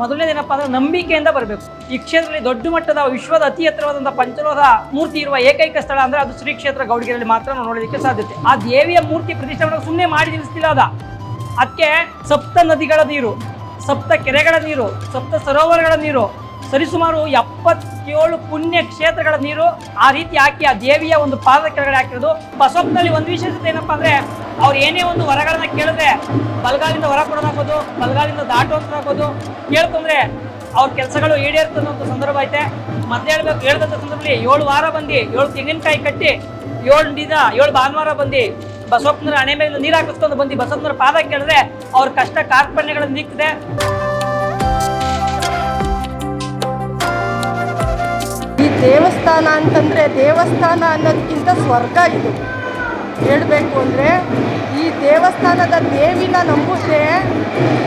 ಮೊದಲನೇದೇನಪ್ಪ ಅಂದ್ರೆ ನಂಬಿಕೆಯಿಂದ ಬರಬೇಕು. ಈ ಕ್ಷೇತ್ರದಲ್ಲಿ ದೊಡ್ಡ ಮಟ್ಟದ ವಿಶ್ವದ ಅತಿ ಎತ್ತರವಾದಂತಹ ಪಂಚಲೋಹ ಮೂರ್ತಿ ಇರುವ ಏಕೈಕ ಸ್ಥಳ ಅಂದ್ರೆ ಅದು ಶ್ರೀ ಕ್ಷೇತ್ರ ಗೌಡಿಗೆರೆಯಲ್ಲಿ ಮಾತ್ರ ನಾವು ನೋಡೋದಕ್ಕೆ ಸಾಧ್ಯತೆ. ಆ ದೇವಿಯ ಮೂರ್ತಿ ಪ್ರತಿಷ್ಠಾಪನೆ ಸುಮ್ಮನೆ ಮಾಡಿ ನಿಲ್ಲಿಸ್ತಿಲ್ಲ ಅದ. ಅದಕ್ಕೆ ಸಪ್ತ ನದಿಗಳ ನೀರು, ಸಪ್ತ ಕೆರೆಗಳ ನೀರು, ಸಪ್ತ ಸರೋವರಗಳ ನೀರು ಸರಿಸುಮಾರು ಎಪ್ಪತ್ತೇಳು ಪುಣ್ಯ ಕ್ಷೇತ್ರಗಳ ನೀರು ಆ ರೀತಿ ಹಾಕಿ ಆ ದೇವಿಯ ಒಂದು ಪಾದದ ಕೆಳಗಡೆ ಹಾಕಿರೋದು. ಬಸವಪ್ಪನಲ್ಲಿ ಒಂದು ವಿಶೇಷತೆ ಏನಪ್ಪ ಅಂದ್ರೆ ಅವ್ರು ಏನೇ ಒಂದು ಹೊರಗಳನ್ನ ಕೇಳಿದ್ರೆ ಬಲಗಾಲಿಂದ ಹೊರ ಕೊಡೋದಾಗ್ಬೋದು, ಬಲಗಾಲಿಂದ ದಾಟೋದಾಗ್ಬೋದು ಕೇಳ್ಕೊಂಡ್ರೆ ಅವ್ರ ಕೆಲಸಗಳು ಈಡೇರ್ತದೆ ಅಂತ ಸಂದರ್ಭ ಐತೆ. ಮತ್ತೆ ಹೇಳ್ಬೇಕು, ಹೇಳ್ದಂಥ ಸಂದರ್ಭದಲ್ಲಿ ಏಳು ವಾರ ಬಂದು, ಏಳು ತೆಂಗಿನಕಾಯಿ ಕಟ್ಟಿ, ಏಳು ದಿನ, ಏಳು ಭಾನುವಾರ ಬಂದು ಬಸವಪ್ಪನರ ಹಣೆ ಮೇಲೆ ನೀರು ಹಾಕಿಸ್ಕೊಂಡು ಬಂದು ಬಸವಪ್ಪನರ ಪಾದ ಕೇಳಿದ್ರೆ ಅವ್ರ ಕಷ್ಟ ಕಾರ್ಪಣ್ಯಗಳನ್ನು ನೀಗ್ತದೆ ದೇವಸ್ಥಾನ ಅಂತಂದರೆ ದೇವಸ್ಥಾನ ಅನ್ನೋದಕ್ಕಿಂತ ಸ್ವರ್ಗ ಇದು. ಹೇಳಬೇಕು ಅಂದರೆ ಈ ದೇವಸ್ಥಾನದ ದೇವಿನ ನಂಬಿದ್ರೆ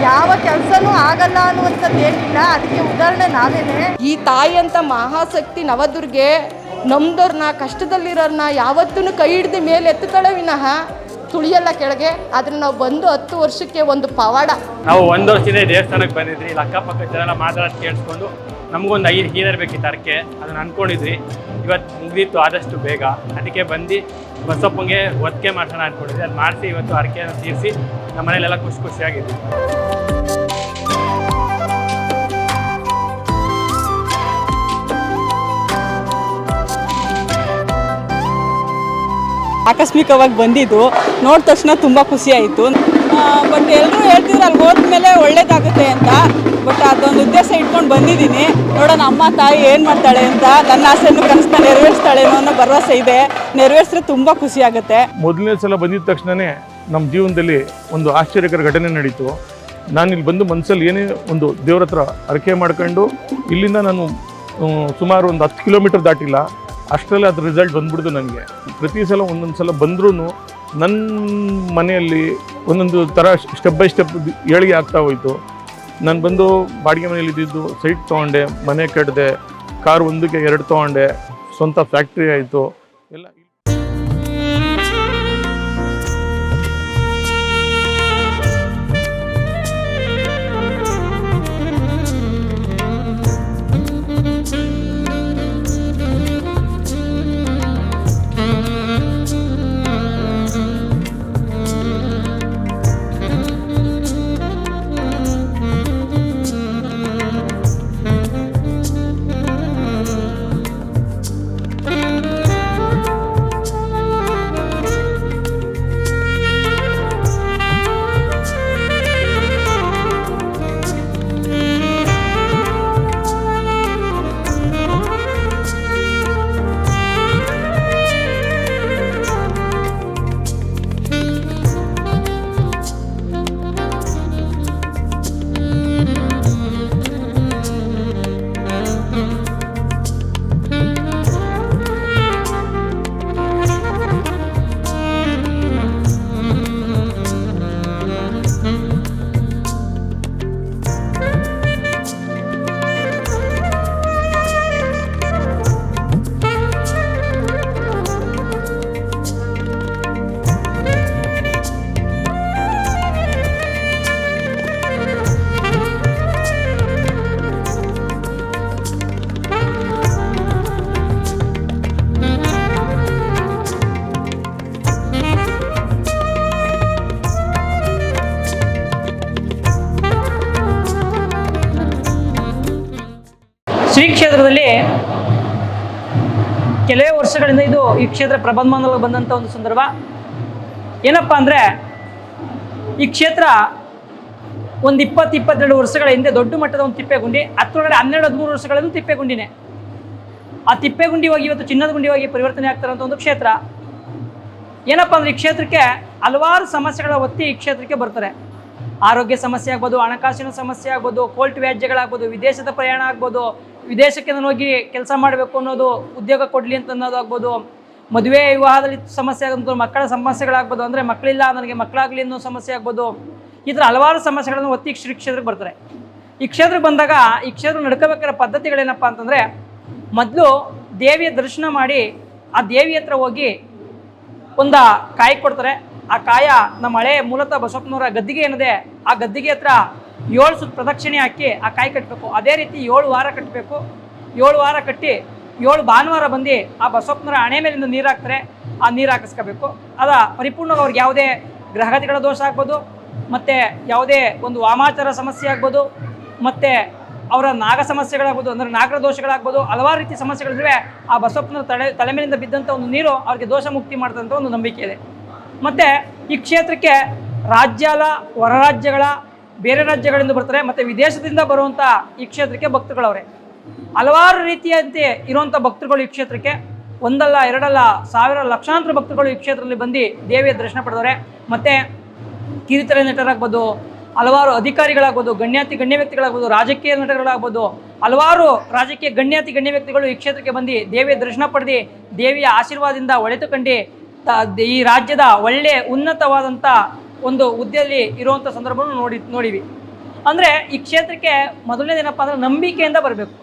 ಯಾವ ಕೆಲಸನೂ ಆಗಲ್ಲ ಅನ್ನುವಂಥದ್ದು ಏನಿಲ್ಲ. ಅದಕ್ಕೆ ಉದಾಹರಣೆ ನಾವೇನೆ, ಈ ತಾಯಿ ಅಂತ ಮಹಾಶಕ್ತಿ ನವದುರ್ಗೆ ನಮ್ದವ್ರನ್ನ ಕಷ್ಟದಲ್ಲಿರೋರ್ನ ಯಾವತ್ತೂ ಕೈ ಹಿಡ್ದು ಮೇಲೆ ಎತ್ತುತ್ತಾಳೆ ವಿನಃ ತುಳಿಯಲ್ಲ ಕೆಳಗೆ, ಆದ್ರೆ ನಾವು ಬಂದು ಹತ್ತು ವರ್ಷಕ್ಕೆ ಒಂದು ಪವಾಡ. ನಾವು ಒಂದು ವರ್ಷದಿಂದ ದೇವಸ್ಥಾನಕ್ಕೆ ಬಂದಿದ್ರಿ ಇಲ್ಲಿ ಅಕ್ಕಪಕ್ಕ ಜನ ಮಾತಾಡೋದು ಕೇಳಿಸ್ಕೊಂಡು ನಮಗೊಂದು ಐದು ಹೀನರ್ ಬೇಕಿತ್ತು ಅರಕೆ ಅದನ್ನ ಅನ್ಕೊಂಡಿದ್ವಿ. ಇವತ್ತು ಮುಗ್ದಿತ್ತು ಆದಷ್ಟು ಬೇಗ. ಅದಕ್ಕೆ ಬಂದು ಬಸಪ್ಪಂಗೆ ಒತ್ತಿಗೆ ಮಾಡ್ಸೋಣ ಅನ್ಕೊಂಡಿದ್ವಿ. ಅದು ಮಾಡಿಸಿ ಇವತ್ತು ಅರಕೆಯನ್ನು ತೀರಿಸಿ ನಮ್ಮ ಮನೇಲೆಲ್ಲ ಖುಷಿ ಖುಷಿಯಾಗಿದ್ವಿ. ಆಕಸ್ಮಿಕವಾಗಿ ಬಂದಿದ್ದು ನೋಡಿದ ತಕ್ಷಣ ತುಂಬ ಖುಷಿ ಆಯಿತು. ಬಟ್ ಎಲ್ಲರೂ ಹೇಳ್ತಿದ್ರು ಅಲ್ಲಿ ಹೋದ್ಮೇಲೆ ಒಳ್ಳೇದಾಗುತ್ತೆ ಅಂತ. ಬಟ್ ಅದೊಂದು ಉದ್ದೇಶ ಇಟ್ಕೊಂಡು ಬಂದಿದ್ದೀನಿ. ನೋಡೋಣ, ಅಮ್ಮ, ತಾಯಿ ಏನು ಮಾಡ್ತಾಳೆ ಅಂತ. ನನ್ನ ಆಸೆಯನ್ನು ಕನಸನ್ನ ನೆರವೇರಿಸ್ತಾಳೆ ಅನ್ನೋ ಭರವಸೆ ಇದೆ. ನೆರವೇರಿಸಿದ್ರೆ ತುಂಬ ಖುಷಿ ಆಗುತ್ತೆ. ಮೊದಲನೇ ಸಲ ಬಂದಿದ್ದ ತಕ್ಷಣವೇ ನಮ್ಮ ಜೀವನದಲ್ಲಿ ಒಂದು ಆಶ್ಚರ್ಯಕರ ಘಟನೆ ನಡೀತು. ನಾನು ಇಲ್ಲಿ ಬಂದು ಮನಸ್ಸಲ್ಲಿ ಏನೇ ಒಂದು ದೇವ್ರ ಹತ್ರ ಅರಕೆ ಮಾಡ್ಕೊಂಡು, ಇಲ್ಲಿಂದ ನಾನು ಸುಮಾರು ಒಂದು ಹತ್ತು ಕಿಲೋಮೀಟರ್ ದಾಟಿಲ್ಲ. ಅಷ್ಟರಲ್ಲೇ ಅದ್ರ ರಿಸಲ್ಟ್ ಬಂದ್ಬಿಡ್ತು ನನಗೆ ಪ್ರತಿ ಸಲ ಒಂದೊಂದು ಸಲ ಬಂದ್ರೂ ನನ್ನ ಮನೆಯಲ್ಲಿ ಒಂದೊಂದು ಥರ ಸ್ಟೆಪ್ ಬೈ ಸ್ಟೆಪ್ ಏಳಿಗೆ ಆಗ್ತಾ ಹೋಯಿತು. ನಾನು ಬಂದು ಬಾಡಿಗೆ ಮನೇಲಿ ಇದ್ದಿದ್ದು ಸೈಟ್ ತೊಗೊಂಡೆ, ಮನೆ ಕಟ್ಟಿದೆ ಕಾರ್ ಒಂದಕ್ಕೆ ಎರಡು ತೊಗೊಂಡೆ, ಸ್ವಂತ ಫ್ಯಾಕ್ಟ್ರಿ ಆಯಿತು. ಶ್ರೀ ಕ್ಷೇತ್ರದಲ್ಲಿ ಕೆಲವೇ ವರ್ಷಗಳಿಂದ ಇದು ಈ ಕ್ಷೇತ್ರ ಪ್ರಬಂಧಮಾನದಲ್ಲಿ ಬಂದಂಥ ಒಂದು ಸಂದರ್ಭ. ಏನಪ್ಪ ಅಂದರೆ, ಈ ಕ್ಷೇತ್ರ ಒಂದು ಇಪ್ಪತ್ತು, ಇಪ್ಪತ್ತೆರಡು ವರ್ಷಗಳ ಹಿಂದೆ ದೊಡ್ಡ ಮಟ್ಟದ ಒಂದು ತಿಪ್ಪೆಗುಂಡಿ, ಹತ್ತರೊಳಗಡೆ ಹನ್ನೆರಡು, ಹದಿಮೂರು ವರ್ಷಗಳಿಂದ ತಿಪ್ಪೆಗುಂಡಿನೇ. ಆ ತಿಪ್ಪೆಗುಂಡಿ ಹೋಗಿ ಇವತ್ತು ಚಿನ್ನದ ಗುಂಡಿ ಹೋಗಿ ಪರಿವರ್ತನೆ ಆಗ್ತಾರಂಥ ಒಂದು ಕ್ಷೇತ್ರ. ಏನಪ್ಪ ಅಂದರೆ, ಈ ಕ್ಷೇತ್ರಕ್ಕೆ ಹಲವಾರು ಸಮಸ್ಯೆಗಳ ಒತ್ತಿ ಈ ಕ್ಷೇತ್ರಕ್ಕೆ ಬರ್ತಾರೆ ಆರೋಗ್ಯ ಸಮಸ್ಯೆ ಆಗ್ಬೋದು, ಹಣಕಾಸಿನ ಸಮಸ್ಯೆ ಆಗ್ಬೋದು ಕೋರ್ಟ್ ವ್ಯಾಜ್ಯಗಳಾಗ್ಬೋದು, ವಿದೇಶದ ಪ್ರಯಾಣ ಆಗ್ಬೋದು ವಿದೇಶಕ್ಕೆ ನಾನು ಹೋಗಿ ಕೆಲಸ ಮಾಡಬೇಕು ಅನ್ನೋದು ಉದ್ಯೋಗ ಕೊಡಲಿ ಅಂತ ಅನ್ನೋದು ಆಗ್ಬೋದು. ಮದುವೆ ವಿವಾಹದಲ್ಲಿ ಸಮಸ್ಯೆ ಆಗೋದು ಮಕ್ಕಳ ಸಮಸ್ಯೆಗಳಾಗ್ಬೋದು, ಅಂದರೆ ಮಕ್ಕಳಿಲ್ಲ, ನನಗೆ ಮಕ್ಕಳಾಗಲಿ ಅನ್ನೋ ಸಮಸ್ಯೆ ಆಗ್ಬೋದು. ಈ ಥರ ಹಲವಾರು ಸಮಸ್ಯೆಗಳನ್ನು ಒತ್ತಿ ಶ್ರೀ ಕ್ಷೇತ್ರಕ್ಕೆ ಬರ್ತಾರೆ. ಈ ಕ್ಷೇತ್ರಕ್ಕೆ ಬಂದಾಗ ಈ ಕ್ಷೇತ್ರ ನಡ್ಕೋಬೇಕಾದ ಪದ್ಧತಿಗಳೇನಪ್ಪ ಅಂತಂದರೆ, ಮೊದಲು ದೇವಿಯ ದರ್ಶನ ಮಾಡಿ ಆ ದೇವಿ ಹತ್ರ ಹೋಗಿ ಒಂದು ಕಾಯಿ ಕೊಡ್ತಾರೆ. ಆ ಕಾಯ ನಮ್ಮ ಹಳೆ ಮೂಲತಃ ಬಸವಪ್ಪನವರ ಗದ್ದಿಗೆ ಏನಿದೆ? ಆ ಗದ್ದಿಗೆ ಹತ್ರ ಏಳು ಸುತ್ತ ಪ್ರದಕ್ಷಿಣೆ ಹಾಕಿ ಆ ಕಾಯಿ ಕಟ್ಟಬೇಕು ಅದೇ ರೀತಿ ಏಳು ವಾರ ಕಟ್ಟಬೇಕು ಏಳು ವಾರ ಕಟ್ಟಿ ಏಳು ಭಾನುವಾರ ಬಂದು ಆ ಬಸವಪ್ಪನವರ ಹಣೆ ಮೇಲಿಂದ ನೀರು ಹಾಕ್ತಾರೆ. ಆ ನೀರು ಹಾಕಿಸ್ಕೋಬೇಕು. ಅದ ಪರಿಪೂರ್ಣವಾಗಿ ಅವ್ರಿಗೆ ಯಾವುದೇ ಗ್ರಹಗತಿಗಳ ದೋಷ ಆಗ್ಬೋದು, ಮತ್ತು ಯಾವುದೇ ಒಂದು ವಾಮಾಚಾರ ಸಮಸ್ಯೆ ಆಗ್ಬೋದು, ಮತ್ತು ಅವರ ನಾಗ ಸಮಸ್ಯೆಗಳಾಗ್ಬೋದು, ಅಂದರೆ ನಾಗರ ದೋಷಗಳಾಗ್ಬೋದು, ಹಲವಾರು ರೀತಿ ಸಮಸ್ಯೆಗಳಿದ್ರೆ ಆ ಬಸವಪ್ಪನ ತಲೆ ತಲೆ ಮೇಲಿಂದ ಬಿದ್ದಂಥ ಒಂದು ನೀರು ಅವ್ರಿಗೆ ದೋಷ ಮುಕ್ತಿ ಮಾಡಿದಂಥ ಒಂದು ನಂಬಿಕೆ ಇದೆ. ಮತ್ತು ಈ ಕ್ಷೇತ್ರಕ್ಕೆ ರಾಜ್ಯದ ಹೊರ ರಾಜ್ಯಗಳ ಬೇರೆ ರಾಜ್ಯಗಳಿಂದ ಬರ್ತಾರೆ, ಮತ್ತು ವಿದೇಶದಿಂದ ಬರುವಂಥ ಈ ಕ್ಷೇತ್ರಕ್ಕೆ ಭಕ್ತರುಗಳವ್ರೆ. ಹಲವಾರು ರೀತಿಯಂತೆ ಇರುವಂಥ ಭಕ್ತರುಗಳು ಈ ಕ್ಷೇತ್ರಕ್ಕೆ. ಒಂದಲ್ಲ, ಎರಡಲ್ಲ, ಸಾವಿರ, ಲಕ್ಷಾಂತರ ಭಕ್ತರುಗಳು ಈ ಕ್ಷೇತ್ರದಲ್ಲಿ ಬಂದು ದೇವಿಯ ದರ್ಶನ ಪಡೆದವ್ರೆ. ಮತ್ತು ಕಿರಿತರೆ ನಟರಾಗ್ಬೋದು, ಹಲವಾರು ಅಧಿಕಾರಿಗಳಾಗ್ಬೋದು, ಗಣ್ಯಾತಿ ಗಣ್ಯ ವ್ಯಕ್ತಿಗಳಾಗ್ಬೋದು, ರಾಜಕೀಯ ನಟರುಗಳಾಗ್ಬೋದು, ಹಲವಾರು ರಾಜಕೀಯ ಗಣ್ಯಾತಿ ಗಣ್ಯ ವ್ಯಕ್ತಿಗಳು ಈ ಕ್ಷೇತ್ರಕ್ಕೆ ಬಂದು ದೇವಿಯ ದರ್ಶನ ಪಡೆದು ದೇವಿಯ ಆಶೀರ್ವಾದದಿಂದ ಒಳಿತು ಕಂಡು ತ- ಈ ರಾಜ್ಯದ ಒಳ್ಳೆ ಉನ್ನತವಾದಂಥ ಒಂದು ಹುದ್ದೆಯಲ್ಲಿ ಇರುವಂಥ ಸಂದರ್ಭವನ್ನು ನೋಡಿ ನೋಡಿವಿ. ಅಂದರೆ ಈ ಕ್ಷೇತ್ರಕ್ಕೆ ಮೊದಲನೇದೇನಪ್ಪ ಅಂದರೆ ನಂಬಿಕೆಯಿಂದ ಬರಬೇಕು.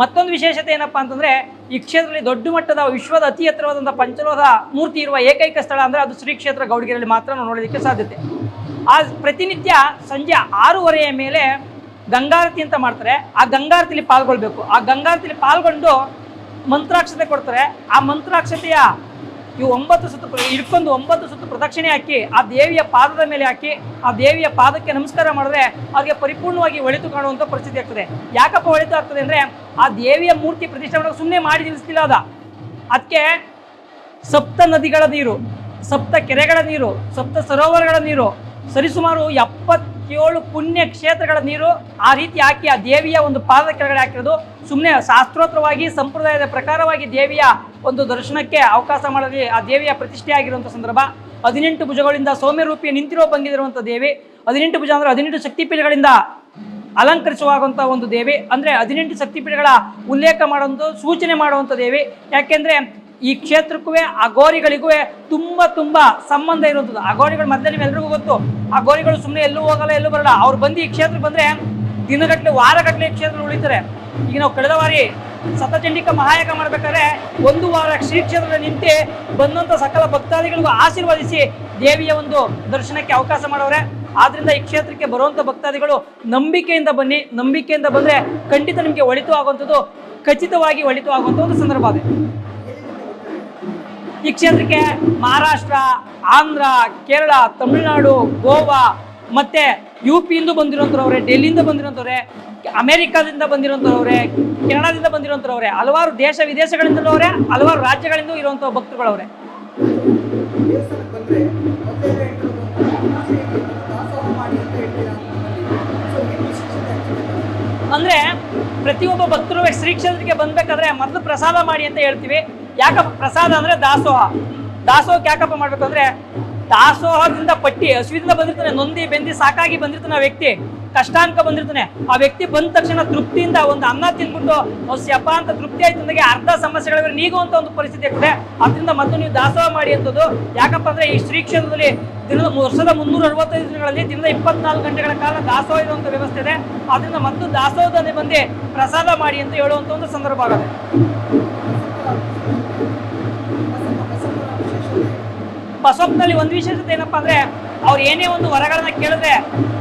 ಮತ್ತೊಂದು ವಿಶೇಷತೆ ಏನಪ್ಪ ಅಂತಂದರೆ ಈ ಕ್ಷೇತ್ರದಲ್ಲಿ ದೊಡ್ಡ ಮಟ್ಟದ ವಿಶ್ವದ ಅತಿ ಎತ್ತರವಾದಂಥ ಪಂಚಲೋಹ ಮೂರ್ತಿ ಇರುವ ಏಕೈಕ ಸ್ಥಳ ಅಂದರೆ ಅದು ಶ್ರೀ ಕ್ಷೇತ್ರ ಗೌಡಗಿರಲ್ಲಿ ಮಾತ್ರ ನಾವು ನೋಡೋದಕ್ಕೆ ಸಾಧ್ಯತೆ. ಆ ಪ್ರತಿನಿತ್ಯ ಸಂಜೆ ಆರೂವರೆಯ ಮೇಲೆ ಗಂಗಾರತಿ ಅಂತ ಮಾಡ್ತಾರೆ. ಆ ಗಂಗಾರತಿಲಿ ಪಾಲ್ಗೊಳ್ಬೇಕು. ಆ ಗಂಗಾರತಿಲಿ ಪಾಲ್ಗೊಂಡು ಮಂತ್ರಾಕ್ಷತೆ ಕೊಡ್ತಾರೆ. ಆ ಮಂತ್ರಾಕ್ಷತೆಯ ಇವು ಒಂಬತ್ತು ಸುತ್ತು ಇಡ್ಕೊಂಡು ಒಂಬತ್ತು ಸುತ್ತು ಪ್ರದಕ್ಷಿಣೆ ಹಾಕಿ, ಆ ದೇವಿಯ ಪಾದದ ಮೇಲೆ ಹಾಕಿ, ಆ ದೇವಿಯ ಪಾದಕ್ಕೆ ನಮಸ್ಕಾರ ಮಾಡಿದ್ರೆ ಅವ್ರಿಗೆ ಪರಿಪೂರ್ಣವಾಗಿ ಒಳಿತು ಕಾಣುವಂಥ ಪರಿಸ್ಥಿತಿ ಆಗ್ತದೆ. ಯಾಕಪ್ಪ ಒಳಿತು ಆಗ್ತದೆ ಅಂದರೆ, ಆ ದೇವಿಯ ಮೂರ್ತಿ ಪ್ರತಿಷ್ಠಾಪನೆ ಸುಮ್ಮನೆ ಮಾಡಿ ನಿಲ್ಲಿಸ್ತಿಲ್ಲ ಅದ. ಅದಕ್ಕೆ ಸಪ್ತ ನದಿಗಳ ನೀರು, ಸಪ್ತ ಕೆರೆಗಳ ನೀರು, ಸಪ್ತ ಸರೋವರಗಳ ನೀರು, ಸರಿಸುಮಾರು ಎಪ್ಪತ್ತೇಳು ಪುಣ್ಯ ಕ್ಷೇತ್ರಗಳ ನೀರು ಆ ರೀತಿ ಹಾಕಿ ಆ ದೇವಿಯ ಒಂದು ಪಾದದ ಕೆಳಗಡೆ ಹಾಕಿರೋದು. ಸುಮ್ಮನೆ ಶಾಸ್ತ್ರೋತ್ರವಾಗಿ, ಸಂಪ್ರದಾಯದ ಪ್ರಕಾರವಾಗಿ ದೇವಿಯ ಒಂದು ದರ್ಶನಕ್ಕೆ ಅವಕಾಶ ಮಾಡಲಿ ಆ ದೇವಿಯ ಪ್ರತಿಷ್ಠೆ ಆಗಿರುವಂಥ ಸಂದರ್ಭ. ಹದಿನೆಂಟು ಭುಜಗಳಿಂದ ಸೌಮ್ಯ ರೂಪಿಯ ನಿಂತಿರೋ ಬಂದಿರುವಂಥ ದೇವಿ. ಹದಿನೆಂಟು ಭುಜ ಅಂದರೆ ಹದಿನೆಂಟು ಶಕ್ತಿಪೀಠಗಳಿಂದ ಅಲಂಕರಿಸುವಾಗುವಂಥ ಒಂದು ದೇವಿ. ಅಂದರೆ ಹದಿನೆಂಟು ಶಕ್ತಿಪೀಠಗಳ ಉಲ್ಲೇಖ ಮಾಡುವಂಥ ಸೂಚನೆ ಮಾಡುವಂಥ ದೇವಿ. ಯಾಕೆಂದರೆ ಈ ಕ್ಷೇತ್ರಕ್ಕೂ ಅಗೋರಿಗಳಿಗೂ ತುಂಬ ತುಂಬ ಸಂಬಂಧ ಇರುವಂಥದ್ದು. ಅಗೋರಿಗಳು ಮಧ್ಯೆ ನಿಮ್ಮೆಲ್ಲರಿಗೂ ಗೊತ್ತು. ಅಗೋರಿಗಳು ಸುಮ್ಮನೆ ಎಲ್ಲೂ ಹೋಗಲ್ಲ, ಎಲ್ಲೂ ಬರಲ್ಲ. ಅವ್ರು ಬಂದು ಈ ಕ್ಷೇತ್ರಕ್ಕೆ ಬಂದರೆ ದಿನಗಟ್ಟಲೆ ವಾರಗಟ್ಟಲೆ ಈ ಕ್ಷೇತ್ರ ಉಳಿತಾರೆ. ಈಗ ನಾವು ಕಳೆದ ಬಾರಿ ಸತಚಂಡಿಕ ಮಹಾಯಾಗ ಮಾಡ್ಬೇಕಾದ್ರೆ ಒಂದು ವಾರ ಶ್ರೀ ಕ್ಷೇತ್ರದ ನಿಂತು ಬಂದಂಥ ಸಕಲ ಭಕ್ತಾದಿಗಳಿಗೂ ಆಶೀರ್ವದಿಸಿ ದೇವಿಯ ಒಂದು ದರ್ಶನಕ್ಕೆ ಅವಕಾಶ ಮಾಡವ್ರೆ ಆದ್ರಿಂದ ಈ ಕ್ಷೇತ್ರಕ್ಕೆ ಬರುವಂಥ ಭಕ್ತಾದಿಗಳು ನಂಬಿಕೆಯಿಂದ ಬನ್ನಿ. ನಂಬಿಕೆಯಿಂದ ಬಂದರೆ ಖಂಡಿತ ನಿಮಗೆ ಒಳಿತು ಆಗುವಂಥದ್ದು, ಖಚಿತವಾಗಿ ಒಳಿತು ಆಗುವಂಥ ಒಂದು ಸಂದರ್ಭ ಇದೆ ಈ ಕ್ಷೇತ್ರಕ್ಕೆ ಮಹಾರಾಷ್ಟ್ರ, ಆಂಧ್ರ, ಕೇರಳ, ತಮಿಳುನಾಡು, ಗೋವಾ ಮತ್ತೆ ಯು ಪಿಯಿಂದ ಬಂದಿರೋಂಥವ್ರೆ ಡೆಲ್ಲಿಯಿಂದ ಬಂದಿರೋಂಥವ್ರೆ ಅಮೆರಿಕಾದಿಂದ ಬಂದಿರೋಂಥವ್ರೆ ಕೆನಡಾದಿಂದ ಬಂದಿರೋಂಥವ್ರೆ ಹಲವಾರು ದೇಶ ವಿದೇಶಗಳಿಂದಲವ್ರೆ ಹಲವಾರು ರಾಜ್ಯಗಳಿಂದ ಇರುವಂಥ ಭಕ್ತರುಗಳವ್ರೆ. ಅಂದ್ರೆ ಪ್ರತಿಯೊಬ್ಬ ಭಕ್ತರು ಶ್ರೀಕ್ಷೇತ್ರಕ್ಕೆ ಬಂದ್ಬೇಕಾದ್ರೆ ಮೊದಲು ಪ್ರಸಾದ ಮಾಡಿ ಅಂತ ಹೇಳ್ತೀವಿ. ಯಾಕಪ್ಪ ಪ್ರಸಾದ ಅಂದ್ರೆ ದಾಸೋಹ. ದಾಸೋಹಕ್ಕೆ ಯಾಕಪ್ಪ ಮಾಡಬೇಕು ಅಂದ್ರೆ ದಾಸೋಹದಿಂದ ಪಟ್ಟಿ ಹಸುವಿಂದ ಬಂದಿರ್ತಾನೆ, ನೊಂದಿ, ಬೆಂದಿ ಸಾಕಾಗಿ ಬಂದಿರ್ತಾನೆ ಆ ವ್ಯಕ್ತಿ, ಕಷ್ಟಾಂಕ ಬಂದಿರ್ತಾನೆ. ಆ ವ್ಯಕ್ತಿ ಬಂದ ತಕ್ಷಣ ತೃಪ್ತಿಯಿಂದ ಒಂದು ಅನ್ನ ತಿಂದ್ಬಿಟ್ಟು ಹೊಸ್ಯಪ್ಪ ಅಂತ ತೃಪ್ತಿ ಆಯ್ತು ಅಂದಾಗೆ ಅರ್ಧ ಸಮಸ್ಯೆಗಳಿವೆ ಅಂತ ಒಂದು ಪರಿಸ್ಥಿತಿ ಇರ್ತದೆ ಅದರಿಂದ ಮತ್ತು ನೀವು ದಾಸೋಹ ಮಾಡಿ ಅಂತದ್ದು ಯಾಕಪ್ಪ ಅಂದ್ರೆ ಈ ಶ್ರೀ ಕ್ಷೇತ್ರದಲ್ಲಿ ದಿನದ ವರ್ಷದ ಮುನ್ನೂರ ಅರವತ್ತೈದು ದಿನಗಳಲ್ಲಿ ದಿನದ ಇಪ್ಪತ್ನಾಲ್ಕು ಗಂಟೆಗಳ ಕಾಲ ದಾಸೋಹ ಇರುವಂಥ ವ್ಯವಸ್ಥೆ ಇದೆ. ಅದರಿಂದ ಮತ್ತು ದಾಸೋಹದಲ್ಲಿ ಬಂದು ಪ್ರಸಾದ ಮಾಡಿ ಅಂತ ಹೇಳುವಂಥ ಒಂದು ಸಂದರ್ಭ ಆಗುತ್ತೆ ಬಸವಪ್ಪನಲ್ಲಿ ಒಂದು ವಿಶೇಷತೆ ಏನಪ್ಪಾ ಅಂದ್ರೆ, ಅವ್ರು ಏನೇ ಒಂದು ಹೊರಗಳನ್ನ ಕೇಳಿದ್ರೆ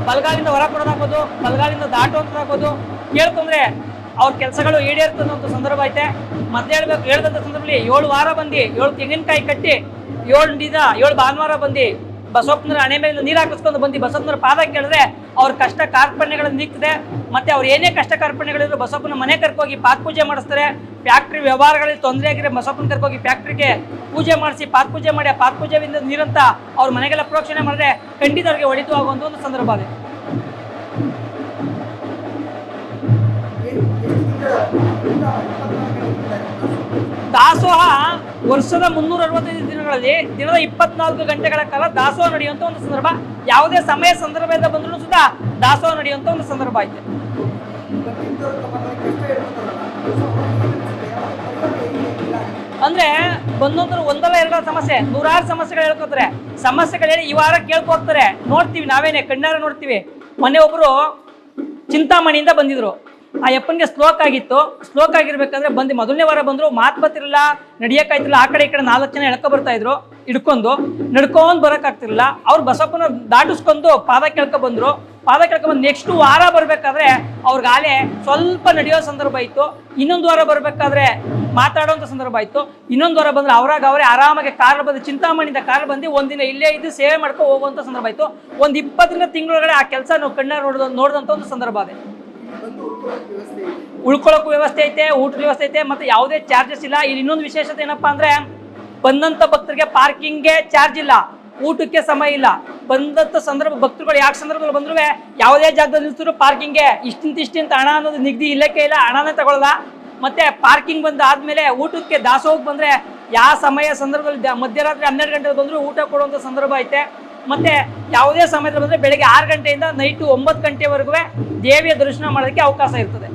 ಬಲಗಾಲಿಂದ ಹೊರ ಕೊಡೋದಾಗ್ಬೋದು, ಬಲಗಾಲಿಂದ ದಾಟುವಂಥದ್ದಾಗ್ಬೋದು ಕೇಳ್ಕೊಂಡ್ರೆ ಅವ್ರ ಕೆಲಸಗಳು ಈಡೇರ್ತದೆ ಅಂತ ಸಂದರ್ಭ ಐತೆ. ಮತ್ತೆ ಹೇಳ್ಬೇಕು ಹೇಳ್ದಂಥ ಸಂದರ್ಭದಲ್ಲಿ ಏಳು ವಾರ ಬಂದು, ಏಳು ತೆಂಗಿನಕಾಯಿ ಕಟ್ಟಿ, ಏಳು ದಿನ, ಏಳು ಭಾನುವಾರ ಬಂದು ಬಸವಪ್ಪನರ ಹಣೆ ಮೇಲೆ ನೀರು ಹಾಕಿಸ್ಕೊಂಡು ಬಂದು ಬಸವಪ್ಪನ ಪಾದ ಕೇಳಿದ್ರೆ ಅವ್ರ ಕಷ್ಟ ಕಾರ್ಪಣ್ಯಗಳನ್ನು ನೀಗ್ತದೆ. ಮತ್ತೆ ಅವ್ರು ಏನೇ ಕಷ್ಟ ಕಾರ್ಪಣ್ಯಗಳಿದ್ರು ಬಸವಪ್ಪನ ಮನೆ ಕರ್ಕೋಗಿ ಪಾತ್ ಪೂಜೆ ಮಾಡಿಸ್ತಾರೆ. ಫ್ಯಾಕ್ಟ್ರಿ ವ್ಯವಹಾರಗಳಲ್ಲಿ ತೊಂದರೆ ಆಗಿದ್ರೆ ಬಸವಪ್ಪನ ಕರ್ಕೋಗಿ ಫ್ಯಾಕ್ಟ್ರಿಗೆ ಪೂಜೆ ಮಾಡಿಸಿ ಪಾತ್ ಪೂಜೆ ಮಾಡಿ ಆ ಪಾತ್ ಪೂಜೆಯಿಂದ ನೀರಂತ ಅವ್ರ ಮನೆಗೆಲ್ಲ ಪ್ರೋಕ್ಷಣೆ ಮಾಡಿದ್ರೆ ಖಂಡಿತ ಅವ್ರಿಗೆ ಒಳಿತು ಆಗುವಂಥ ಒಂದು ಸಂದರ್ಭ ಇದೆ ದಾಸೋಹ ವರ್ಷದ ಮುನ್ನೂರ ಅರವತ್ತೈದು ದಿನಗಳಲ್ಲಿ ದಿನದ ಇಪ್ಪತ್ನಾಲ್ಕು ಗಂಟೆಗಳ ಕಾಲ ದಾಸೋಹ ನಡೆಯುವಂತ ಒಂದು ಸಂದರ್ಭ. ಯಾವುದೇ ಸಮಯ ಸಂದರ್ಭದಿಂದ ಬಂದರೂ ಸುಧಾ ದಾಸೋಹ ನಡೆಯುವಂತ ಒಂದು ಸಂದರ್ಭ ಐತೆ ಅಂದ್ರೆ ಬಂದೊಂದ್ರು ಒಂದಲ್ಲ ಎರಡಲ್ಲ ಸಮಸ್ಯೆ. ನೂರಾರು ಸಮಸ್ಯೆಗಳು ಹೇಳ್ಕೊತಾರೆ. ಸಮಸ್ಯೆಗಳು ಹೇಳಿ ಈ ವಾರ ಕೇಳ್ಕೊಡ್ತಾರೆ ನೋಡ್ತೀವಿ ನಾವೇನೆ, ಕಣ್ಣಾರ ನೋಡ್ತೀವಿ. ಮೊನ್ನೆ ಒಬ್ರು ಚಿಂತಾಮಣಿಯಿಂದ ಬಂದಿದ್ರು. ಆ ಯಪ್ಪನಿಗೆ ಸ್ಲೋಕ್ ಆಗಿತ್ತು. ಸ್ಲೋಕ್ ಆಗಿರ್ಬೇಕಂದ್ರೆ ಬಂದು ಮೊದಲನೇ ವಾರ ಬಂದ್ರು ಮಾತು ಬರ್ತಿರಲಿಲ್ಲ, ನಡಿಯಕ್ಕಾಯ್ತಿಲ್ಲ, ಆ ಕಡೆ ಈ ಕಡೆ ನಾಲ್ಕು ಜನ ಎಳ್ಕೊ ಬರ್ತಾ ಇದ್ರು, ಹಿಡ್ಕೊಂಡು. ನಡ್ಕೊಂಡು ಬರೋಕ್ಕಾಗ್ತಿರಲಿಲ್ಲ ಅವ್ರು ಬಸಪ್ಪನ ದಾಟಿಸ್ಕೊಂಡು ಪಾದ ಕೆಳ್ಕೊ ಬಂದ್ರು. ಪಾದ ಕೇಳ್ಕೊಂಬಂದು ನೆಕ್ಸ್ಟ್ ವಾರ ಬರಬೇಕಾದ್ರೆ ಗಾಲೆ ಸ್ವಲ್ಪ ನಡೆಯೋ ಸಂದರ್ಭ ಇತ್ತು. ಇನ್ನೊಂದು ವಾರ ಬರಬೇಕಾದ್ರೆ ಮಾತಾಡೋಂಥ ಸಂದರ್ಭ ಆಯಿತು ಇನ್ನೊಂದು ವಾರ ಬಂದ್ರೆ ಅವರಾಗ ಅವರೇ ಆರಾಮಾಗಿ ಕಾರ್ ಬಂದು, ಚಿಂತಾಮಣಿಯಿಂದ ಕಾರ್ ಬಂದು ಒಂದಿನ ಇಲ್ಲೇ ಇದ್ದು ಸೇವೆ ಮಾಡ್ಕೊ ಹೋಗುವಂಥ ಸಂದರ್ಭ ಆಯಿತು ಒಂದು ಇಪ್ಪತ್ತರಿಂದ ತಿಂಗಳೊಳಗಡೆ ಆ ಕೆಲಸ ನಾವು ಕಣ್ಣ ನೋಡಿದ ನೋಡಿದಂಥ ಒಂದು ಸಂದರ್ಭ ಅದೇ. ಉಳ್ಕೊಳ್ಳೋಕ್ಕೂ ವ್ಯವಸ್ಥೆ ಐತೆ, ಊಟದ ವ್ಯವಸ್ಥೆ ಐತೆ, ಮತ್ತೆ ಯಾವುದೇ ಚಾರ್ಜಸ್ ಇಲ್ಲ. ಇಲ್ಲಿ ಇನ್ನೊಂದು ವಿಶೇಷತೆ ಏನಪ್ಪಾ ಅಂದ್ರೆ, ಬಂದಂತ ಭಕ್ತರಿಗೆ ಪಾರ್ಕಿಂಗ್ಗೆ ಚಾರ್ಜ್ ಇಲ್ಲ, ಊಟಕ್ಕೆ ಸಮಯ ಇಲ್ಲ. ಬಂದಂತ ಸಂದರ್ಭ, ಭಕ್ತರುಗಳು ಯಾಕೆ ಸಂದರ್ಭದಲ್ಲಿ ಬಂದ್ರು ಯಾವುದೇ ಜಾಗದಲ್ಲಿ ನಿಲ್ಸಿದ್ರು ಪಾರ್ಕಿಂಗ್ಗೆ ಇಷ್ಟಿಂತ ಇಷ್ಟಿಂತ ಹಣ ಅನ್ನೋದು ನಿಗದಿ ಇಲ್ಲಕ್ಕೆ ಇಲ್ಲ, ಹಣನೇ ತಗೊಳ್ಳಲ್ಲ ಮತ್ತೆ ಪಾರ್ಕಿಂಗ್ ಬಂದ ಆದ್ಮೇಲೆ ಊಟಕ್ಕೆ ದಾಸೋಹಕ್ಕೆ ಬಂದ್ರೆ ಯಾವ ಸಮಯ ಸಂದರ್ಭದಲ್ಲಿ ಮಧ್ಯರಾತ್ರಿ ಹನ್ನೆರಡು ಗಂಟೆಗೆ ಬಂದರೂ ಊಟ ಕೊಡುವಂತ ಸಂದರ್ಭ ಐತೆ. ಮತ್ತೆ ಯಾವುದೇ ಸಮಯದಲ್ಲಿ ಬಂದರೆ ಬೆಳಗ್ಗೆ ಆರು ಗಂಟೆಯಿಂದ ನೈಟು ಒಂಬತ್ತು ಗಂಟೆವರೆಗೂ ದೇವಿಯ ದರ್ಶನ ಮಾಡೋದಕ್ಕೆ ಅವಕಾಶ ಇರ್ತದೆ.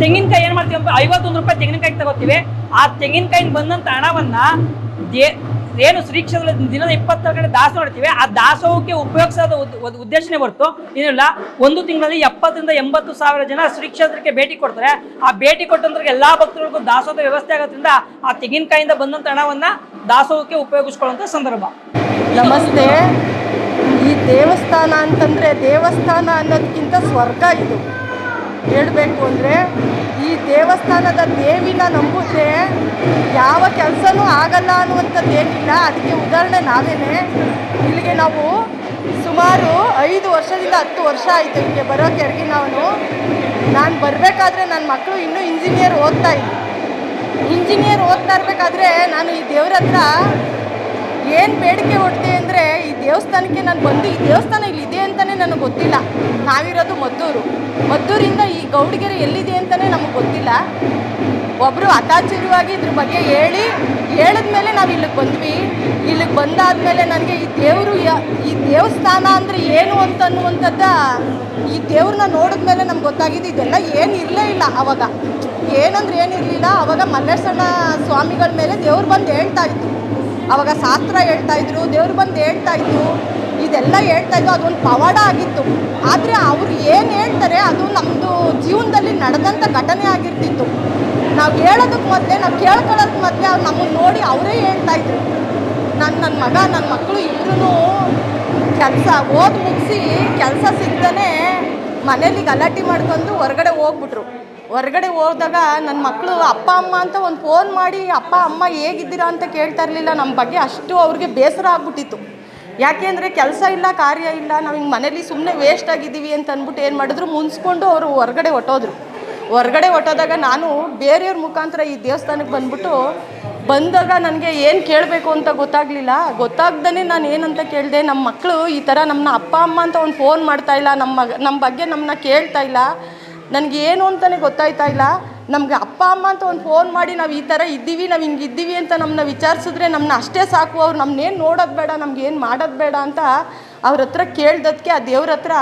ತೆಂಗಿನಕಾಯಿ ಏನು ಮಾಡ್ತೀವಿ ಐವತ್ತೊಂದು ರೂಪಾಯಿ ತೆಂಗಿನಕಾಯಿ ತಗೋತೀವಿ. ಆ ತೆಂಗಿನಕಾಯಿಗೆ ಬಂದಂತ ಹಣವನ್ನು ದೇ ಏನು ಶ್ರೀ ದಿನದ ಇಪ್ಪತ್ತಾರು ಗಂಟೆ ದಾಸೋಹ ಆ ದಾಸೋಹಕ್ಕೆ ಉಪಯೋಗಿಸೋದ ಉದ್- ಉದ್- ಉದ್ದೇಶನೇ ಹೊರತು ಏನಿಲ್ಲ. ಒಂದು ತಿಂಗಳಲ್ಲಿ ಎಪ್ಪತ್ತರಿಂದ ಎಂಬತ್ತು ಸಾವಿರ ಜನ ಶ್ರೀಕ್ಷೇತ್ರಕ್ಕೆ ಭೇಟಿ ಕೊಡ್ತಾರೆ. ಆ ಭೇಟಿ ಕೊಟ್ಟಂದ್ರೆ ಎಲ್ಲಾ ಭಕ್ತರಿಗೂ ದಾಸೋಹದ ವ್ಯವಸ್ಥೆ ಆಗೋದ್ರಿಂದ ಆ ತೆಂಗಿನಕಾಯಿಂದ ಬಂದಂತ ಹಣವನ್ನ ದಾಸೋಹಕ್ಕೆ ಉಪಯೋಗಿಸ್ಕೊಳ್ಳುವಂಥ ಸಂದರ್ಭ. ನಮಸ್ತೆ. ಈ ದೇವಸ್ಥಾನ ಅಂತಂದರೆ ದೇವಸ್ಥಾನ ಅನ್ನೋದಕ್ಕಿಂತ ಸ್ವರ್ಗ ಇದು. ಹೇಳಬೇಕು ಅಂದರೆ ಈ ದೇವಸ್ಥಾನದ ದೇವಿನ ನಂಬಿದ್ರೆ ಯಾವ ಕೆಲಸನೂ ಆಗಲ್ಲ ಅನ್ನುವಂಥದ್ದು ಏನಿಲ್ಲ. ಅದಕ್ಕೆ ಉದಾಹರಣೆ ನಾವೇನೆ. ಇಲ್ಲಿಗೆ ನಾವು ಸುಮಾರು ಐದು ವರ್ಷದಿಂದ ಹತ್ತು ವರ್ಷ ಆಯಿತು ಇಲ್ಲಿಗೆ ಬರೋಕ್ಕೆ ನಾವು ನಾನು. ಬರಬೇಕಾದ್ರೆ ನನ್ನ ಮಕ್ಕಳು ಇನ್ನೂ ಇಂಜಿನಿಯರ್ ಓದ್ತಾ ಇಂಜಿನಿಯರ್ ಓದ್ತಾ ಇರಬೇಕಾದ್ರೆ ನಾನು ಈ ದೇವ್ರ ಹತ್ರ ಏನು ಬೇಡಿಕೆ ಕೊಡ್ತೀನಿ ಅಂದರೆ ದೇವಸ್ಥಾನಕ್ಕೆ ನಾನು ಬಂದು ಈ ದೇವಸ್ಥಾನ ಇಲ್ಲಿ ಇದೆ ಅಂತಲೇ ನನಗೆ ಗೊತ್ತಿಲ್ಲ. ನಾವಿರೋದು ಮದ್ದೂರು. ಮದ್ದೂರಿಂದ ಈ ಗೌಡಗೆರೆ ಎಲ್ಲಿದೆ ಅಂತಲೇ ನಮಗೆ ಗೊತ್ತಿಲ್ಲ. ಒಬ್ಬರು ಹತಾಚುರವಾಗಿ ಇದ್ರ ಬಗ್ಗೆ ಹೇಳಿ, ಹೇಳಿದ್ಮೇಲೆ ನಾವು ಇಲ್ಲಿಗೆ ಬಂದ್ವಿ. ಇಲ್ಲಿಗೆ ಬಂದಾದ್ಮೇಲೆ ನನಗೆ ಈ ದೇವರು ಈ ದೇವಸ್ಥಾನ ಅಂದರೆ ಏನು ಅಂತ ಅನ್ನುವಂಥದ್ದು ಈ ದೇವ್ರನ್ನ ನೋಡಿದ್ಮೇಲೆ ನಮ್ಗೆ ಗೊತ್ತಾಗಿದೆ ಇದೆಲ್ಲ ಏನು ಇರಲೇ ಇಲ್ಲ ಅವಾಗ. ಏನಂದ್ರೆ ಏನಿರಲಿಲ್ಲ ಅವಾಗ ಮಲ್ಲೇಶ್ವರ ಸ್ವಾಮಿಗಳ ಮೇಲೆ ದೇವ್ರು ಬಂದು ಹೇಳ್ತಾ ಇತ್ತು ಅವಾಗ ಶಾಸ್ತ್ರ ಹೇಳ್ತಾ ಇದ್ರು, ದೇವ್ರು ಬಂದು ಹೇಳ್ತಾ ಇದ್ರು, ಇದೆಲ್ಲ ಹೇಳ್ತಾ ಇದ್ದು ಅದೊಂದು ಪವಾಡ ಆಗಿತ್ತು. ಆದರೆ ಅವ್ರು ಏನು ಹೇಳ್ತಾರೆ, ಅದು ನಮ್ಮದು ಜೀವನದಲ್ಲಿ ನಡೆದಂಥ ಘಟನೆ ಆಗಿರ್ತಿತ್ತು. ನಾವು ಹೇಳೋದಕ್ಕೆ ಮೊದಲೇ, ನಾವು ಕೇಳ್ಕೊಳ್ಳೋದಕ್ಕೆ ಮೊದಲೇ ಅವ್ರು ನಮ್ಮನ್ನು ನೋಡಿ ಅವರೇ ಹೇಳ್ತಾ ಇದ್ರು. ನನ್ನ ನನ್ನ ಮಗ ನನ್ನ ಮಕ್ಕಳು ಇಬ್ಬರೂ ಕೆಲಸ ಓದಿ ಮುಗಿಸಿ ಕೆಲಸ ಸಿಗ್ದೇ ಮನೇಲಿ ಗಲಾಟೆ ಮಾಡ್ಕೊಂಡು ಹೊರಗಡೆ ಹೋಗ್ಬಿಟ್ರು. ಹೊರಗಡೆ ಹೋದಾಗ ನನ್ನ ಮಕ್ಕಳು ಅಪ್ಪ, ಅಮ್ಮ ಅಂತ ಒಂದು ಫೋನ್ ಮಾಡಿ, ಅಪ್ಪ, ಅಮ್ಮ, ಹೇಗಿದ್ದೀರಾ? ಅಂತ ಕೇಳ್ತಾ ಇರಲಿಲ್ಲ. ನಮ್ಮ ಬಗ್ಗೆ ಅಷ್ಟು ಅವ್ರಿಗೆ ಬೇಸರ ಆಗ್ಬಿಟ್ಟಿತ್ತು. ಯಾಕೆಂದರೆ ಕೆಲಸ ಇಲ್ಲ, ಕಾರ್ಯ ಇಲ್ಲ, ನಾವು ಹಿಂಗೆ ಮನೇಲಿ ಸುಮ್ಮನೆ ವೇಸ್ಟ್ ಆಗಿದ್ದೀವಿ ಅಂತ ಅಂದ್ಬಿಟ್ಟು ಏನು ಮಾಡಿದ್ರು, ಮುನ್ಸ್ಕೊಂಡು ಅವರು ಹೊರಗಡೆ ಹೊಟ್ಟೋದ್ರು ಹೊರಗಡೆ ಹೊಟ್ಟೋದಾಗ ನಾನು ಬೇರೆಯವ್ರ ಮುಖಾಂತರ ಈ ದೇವಸ್ಥಾನಕ್ಕೆ ಬಂದ್ಬಿಟ್ಟು ಬಂದಾಗ ನನಗೆ ಏನು ಕೇಳಬೇಕು ಅಂತ ಗೊತ್ತಾಗಲಿಲ್ಲ. ಗೊತ್ತಾಗ್ದೇ ನಾನು ಏನಂತ ಕೇಳಿದೆ ನಮ್ಮ ಮಕ್ಕಳು ಈ ಥರ ನಮ್ಮನ್ನ ಅಪ್ಪ, ಅಮ್ಮ ಅಂತ ಒಂದು ಫೋನ್ ಮಾಡ್ತಾ ಇಲ್ಲ ನಮ್ಮ ನಮ್ಮ ಬಗ್ಗೆ ನಮ್ಮನ್ನ ಕೇಳ್ತಾ ಇಲ್ಲ. ನನಗೆ ಏನು ಅಂತಲೇ ಗೊತ್ತಾಯ್ತಾ ಇಲ್ಲ. ನಮಗೆ ಅಪ್ಪ, ಅಮ್ಮ ಅಂತ ಒಂದು ಫೋನ್ ಮಾಡಿ ನಾವು ಈ ಥರ ಇದ್ದೀವಿ, ನಾವು ಹಿಂಗೆ ಇದ್ದೀವಿ ಅಂತ ನಮ್ಮನ್ನ ವಿಚಾರಿಸಿದ್ರೆ ನಮ್ಮನ್ನ ಅಷ್ಟೇ ಸಾಕು. ಅವ್ರು ನಮ್ಮನ್ನೇನು ನೋಡೋದು ಬೇಡ ನಮ್ಗೆ ಏನು ಮಾಡೋದು ಬೇಡ ಅಂತ ಅವ್ರ ಹತ್ರ ಕೇಳ್ದದಕ್ಕೆ ಆ ದೇವ್ರ ಹತ್ರ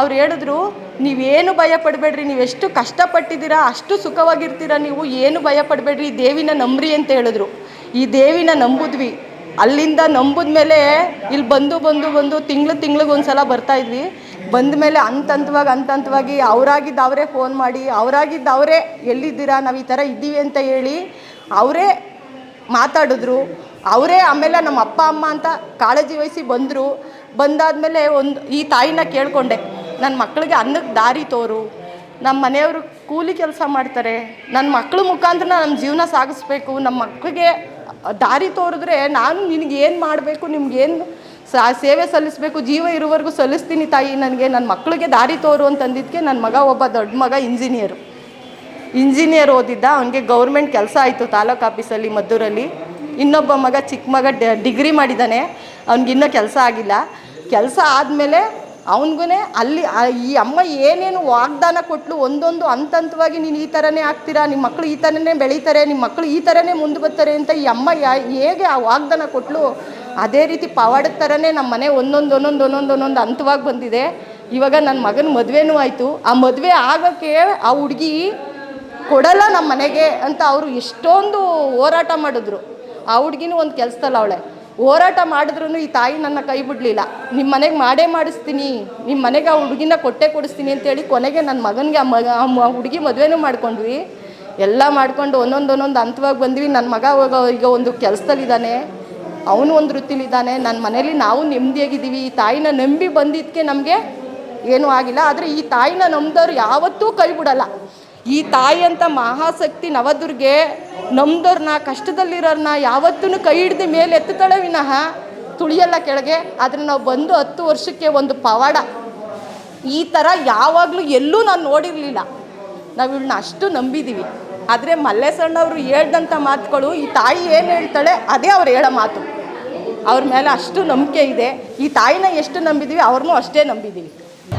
ಅವ್ರು ಹೇಳಿದ್ರು, ನೀವೇನು ಭಯ ಪಡಬೇಡ್ರಿ, ನೀವು ಎಷ್ಟು ಕಷ್ಟಪಟ್ಟಿದ್ದೀರಾ, ಅಷ್ಟು ಸುಖವಾಗಿರ್ತೀರ, ನೀವು ಏನು ಭಯ ಪಡಬೇಡ್ರಿ, ಈ ದೇವಿನ ನಂಬ್ರಿ ಅಂತ ಹೇಳಿದ್ರು. ಈ ದೇವಿನ ನಂಬಿದ್ವಿ. ಅಲ್ಲಿಂದ ನಂಬಿದ್ಮೇಲೆ ಮೇಲೆ ಇಲ್ಲಿ ಬಂದು ಬಂದು ಬಂದು ತಿಂಗಳು ತಿಂಗ್ಳಿಗೆ ಒಂದು ಸಲ ಬರ್ತಾ ಇದ್ವಿ. ಬಂದ ಮೇಲೆ ಹಂತ ಹಂತವಾಗಿ ಹಂತ ಹಂತವಾಗಿ ಅವರಾಗಿದ್ದು ಅವರೇ ಫೋನ್ ಮಾಡಿ, ಅವರಾಗಿದ್ದು ಅವರೇ ಎಲ್ಲಿದ್ದೀರಾ, ನಾವು ಈ ಥರ ಇದ್ದೀವಿ ಅಂತ ಹೇಳಿ ಅವರೇ ಮಾತಾಡಿದ್ರು. ಅವರೇ ಆಮೇಲೆ ನಮ್ಮ ಅಪ್ಪ, ಅಮ್ಮ ಅಂತ ಕಾಳಜಿ ವಹಿಸಿ ಬಂದರು. ಬಂದಾದಮೇಲೆ ಒಂದು ಈ ತಾಯಿನ ಕೇಳಿಕೊಂಡೆ ನನ್ನ ಮಕ್ಕಳಿಗೆ ಅನ್ನಕ್ಕೆ ದಾರಿ ತೋರು. ನಮ್ಮ ಮನೆಯವರು ಕೂಲಿ ಕೆಲಸ ಮಾಡ್ತಾರೆ. ನನ್ನ ಮಕ್ಕಳ ಮುಖಾಂತರ ನಮ್ಮ ಜೀವನ ಸಾಗಿಸ್ಬೇಕು. ನಮ್ಮ ಮಕ್ಕಳಿಗೆ ದಾರಿ ತೋರಿದ್ರೆ ನಾನು ನಿನಗೇನು ಮಾಡಬೇಕು? ನಿಮ್ಗೇನು ಸಾ ಸೇವೆ ಸಲ್ಲಿಸಬೇಕು, ಜೀವ ಇರುವವರೆಗೂ ಸಲ್ಲಿಸ್ತೀನಿ ತಾಯಿ, ನನಗೆ ನನ್ನ ಮಕ್ಕಳಿಗೆ ದಾರಿ ತೋರು ಅಂತಂದಿದ್ದಕ್ಕೆ ನನ್ನ ಮಗ ಒಬ್ಬ ದೊಡ್ಡ ಮಗ ಇಂಜಿನಿಯರು. ಇಂಜಿನಿಯರ್ ಓದಿದ್ದ, ಅವನಿಗೆ ಗೌರ್ಮೆಂಟ್ ಕೆಲಸ ಆಯಿತು ತಾಲೂಕು ಆಫೀಸಲ್ಲಿ, ಮದ್ದೂರಲ್ಲಿ. ಇನ್ನೊಬ್ಬ ಮಗ ಚಿಕ್ಕ ಮಗ ಡಿಗ್ರಿ ಮಾಡಿದ್ದಾನೆ ಅವ್ನಿಗಿನ್ನೂ ಕೆಲಸ ಆಗಿಲ್ಲ. ಕೆಲಸ ಆದಮೇಲೆ ಅವನಿಗೂ ಅಲ್ಲಿ ಈ ಅಮ್ಮ ಏನೇನು ವಾಗ್ದಾನ ಕೊಟ್ಟಲು ಒಂದೊಂದು ಹಂತ ಹಂತವಾಗಿ ನೀನು ಈ ಥರನೇ ಆಗ್ತೀರಾ ನಿಮ್ಮ ಮಕ್ಕಳು ಈ ಥರನೇ ಬೆಳೀತಾರೆ ನಿಮ್ಮ ಮಕ್ಕಳು ಈ ಥರನೇ ಮುಂದೆ ಬರ್ತಾರೆ ಅಂತ ಈ ಅಮ್ಮ ಯಾ ಹೇಗೆ ಆ ವಾಗ್ದಾನ ಕೊಟ್ಟಲು ಅದೇ ರೀತಿ ಪವಾಡದ ಥರನೇ ನಮ್ಮ ಮನೆ ಒಂದೊಂದು ಒಂದೊಂದು ಒಂದೊಂದು ಒಂದೊಂದು ಹಂತವಾಗಿ ಬಂದಿದೆ. ಇವಾಗ ನನ್ನ ಮಗನ ಮದುವೆನೂ ಆಯಿತು. ಆ ಮದುವೆ ಆಗೋಕ್ಕೆ ಆ ಹುಡುಗಿ ಕೊಡಲ್ಲ ನಮ್ಮ ಮನೆಗೆ ಅಂತ ಅವರು ಎಷ್ಟೊಂದು ಹೋರಾಟ ಮಾಡಿದ್ರು. ಆ ಹುಡುಗಿನೂ ಒಂದು ಕೆಲಸದಲ್ಲ ಅವಳೆ. ಹೋರಾಟ ಮಾಡಿದ್ರು ಈ ತಾಯಿ ನನ್ನ ಕೈ ಬಿಡಲಿಲ್ಲ. ನಿಮ್ಮ ಮನೆಗೆ ಮಾಡೇ ಮಾಡಿಸ್ತೀನಿ. ನಿಮ್ಮ ಮನೆಗೆ ಆ ಹುಡುಗಿನ ಕೊಟ್ಟೆ ಕೊಡಿಸ್ತೀನಿ ಅಂತೇಳಿ ಕೊನೆಗೆ ನನ್ನ ಮಗನಿಗೆ ಆ ಮಗ ಆ ಹುಡುಗಿ ಮದುವೆನೂ ಮಾಡ್ಕೊಂಡ್ವಿ. ಎಲ್ಲ ಮಾಡ್ಕೊಂಡು ಒಂದೊಂದು ಒಂದೊಂದು ಹಂತವಾಗಿ ಬಂದ್ವಿ. ನನ್ನ ಮಗ ಈಗ ಒಂದು ಕೆಲಸದಲ್ಲಿದ್ದಾನೆ. ಅವನು ಒಂದು ವೃತ್ತಿಲಿದ್ದಾನೆ ನನ್ನ ಮನೇಲಿ ನಾವು ನೆಮ್ಮದಿಯಾಗಿದ್ದೀವಿ, ಈ ತಾಯಿನ ನಂಬಿ ಬಂದಿದ್ದಕ್ಕೆ ನಮಗೆ ಏನೂ ಆಗಿಲ್ಲ, ಆದರೆ ಈ ತಾಯಿನ ನಂಬ್ದವ್ರು ಯಾವತ್ತೂ ಕೈ ಬಿಡಲ್ಲ. ಈ ತಾಯಿ ಅಂತ ಮಹಾಶಕ್ತಿ ನವದುರ್ಗೆ ನಮ್ದವ್ರನ್ನ ಕಷ್ಟದಲ್ಲಿರೋರ್ನ ಯಾವತ್ತೂ ಕೈ ಹಿಡ್ದು ಮೇಲೆ ಎತ್ತುತ್ತಾಳೆ ವಿನಃ ತುಳಿಯಲ್ಲ ಕೆಳಗೆ, ಆದರೆ ನಾವು ಬಂದು ಹತ್ತು ವರ್ಷಕ್ಕೆ ಒಂದು ಪವಾಡ. ಈ ಥರ ಯಾವಾಗಲೂ ಎಲ್ಲೂ ನಾನು ನೋಡಿರಲಿಲ್ಲ. ನಾವು ಇವಳನ್ನ ಅಷ್ಟು ನಂಬಿದ್ದೀವಿ ಆದರೆ ಮಲ್ಲೇಸಣ್ಣವರು ಹೇಳ್ದಂಥ ಮಾತುಗಳು, ಈ ತಾಯಿ ಏನು ಹೇಳ್ತಾಳೆ, ಅದೇ ಅವ್ರು ಹೇಳೋ ಮಾತು. ಅವ್ರ ಮೇಲೆ ಅಷ್ಟು ನಂಬಿಕೆ ಇದೆ. ಈ ತಾಯಿನ ಎಷ್ಟು ನಂಬಿದೀವಿ ಅವ್ರನ್ನೂ ಅಷ್ಟೇ ನಂಬಿದೀವಿ.